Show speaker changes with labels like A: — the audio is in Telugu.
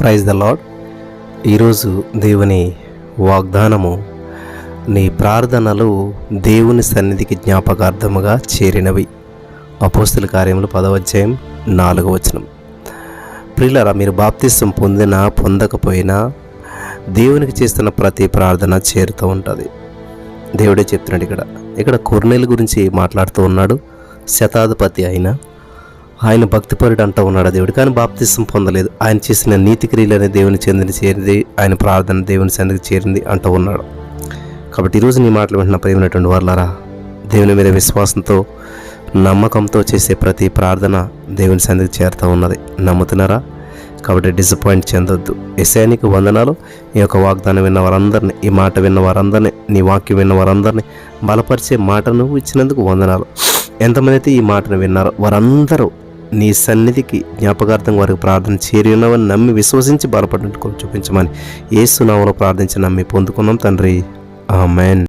A: ప్రైజ్ ద లాడ్ ఈరోజు దేవుని వాగ్దానము నీ ప్రార్థనలు దేవుని సన్నిధికి జ్ఞాపకార్థముగా చేరినవి. అపోస్తుల కార్యములు పదవధ్యాయం నాలుగవ వచనం. ప్రిల్లరా మీరు బాప్తిసం పొందినా పొందకపోయినా దేవునికి చేస్తున్న ప్రతి ప్రార్థన చేరుతూ ఉంటుంది. దేవుడే చెప్తున్నాడు ఇక్కడ. ఇక్కడ కొర్నేలు గురించి మాట్లాడుతూ ఉన్నాడు. శతాధిపతి అయినా ఆయన భక్తిపరుడు అంటూ ఉన్నాడు దేవుడు. కానీ బాప్తిసం పొందలేదు. ఆయన చేసిన నీతి క్రియలనే దేవుని చెందిన చేరింది. ఆయన ప్రార్థన దేవుని సన్నిధికి చేరింది అంటూ ఉన్నాడు. కాబట్టి ఈరోజు నీ మాటలు వింటున్న ప్రేమైనటువంటి వాళ్ళారా దేవుని మీద విశ్వాసంతో నమ్మకంతో చేసే ప్రతి ప్రార్థన దేవుని సన్నిధికి చేరుతూ ఉన్నది. నమ్ముతున్నారా? కాబట్టి డిసప్పాయింట్ చెందొద్దు. ఎస్ఐనికి వందనాలు. ఈ యొక్క వాగ్దానం విన్న వారందరినీ ఈ మాట విన్న వారందరినీ నీ వాక్యం విన్న వారందరినీ బలపరిచే మాట నువ్వు ఇచ్చినందుకు వందనాలు. ఎంతమంది అయితే ఈ మాటను విన్నారో వారందరూ నీ సన్నిధికి జ్ఞాపకార్థం వారికి ప్రార్థన చేరి ఉన్నవని నమ్మి విశ్వసించి బలపడినట్టు చూపించమని ఏ సునామలో ప్రార్థించి నమ్మి పొందుకున్నాం తండ్రి. ఆమెన్.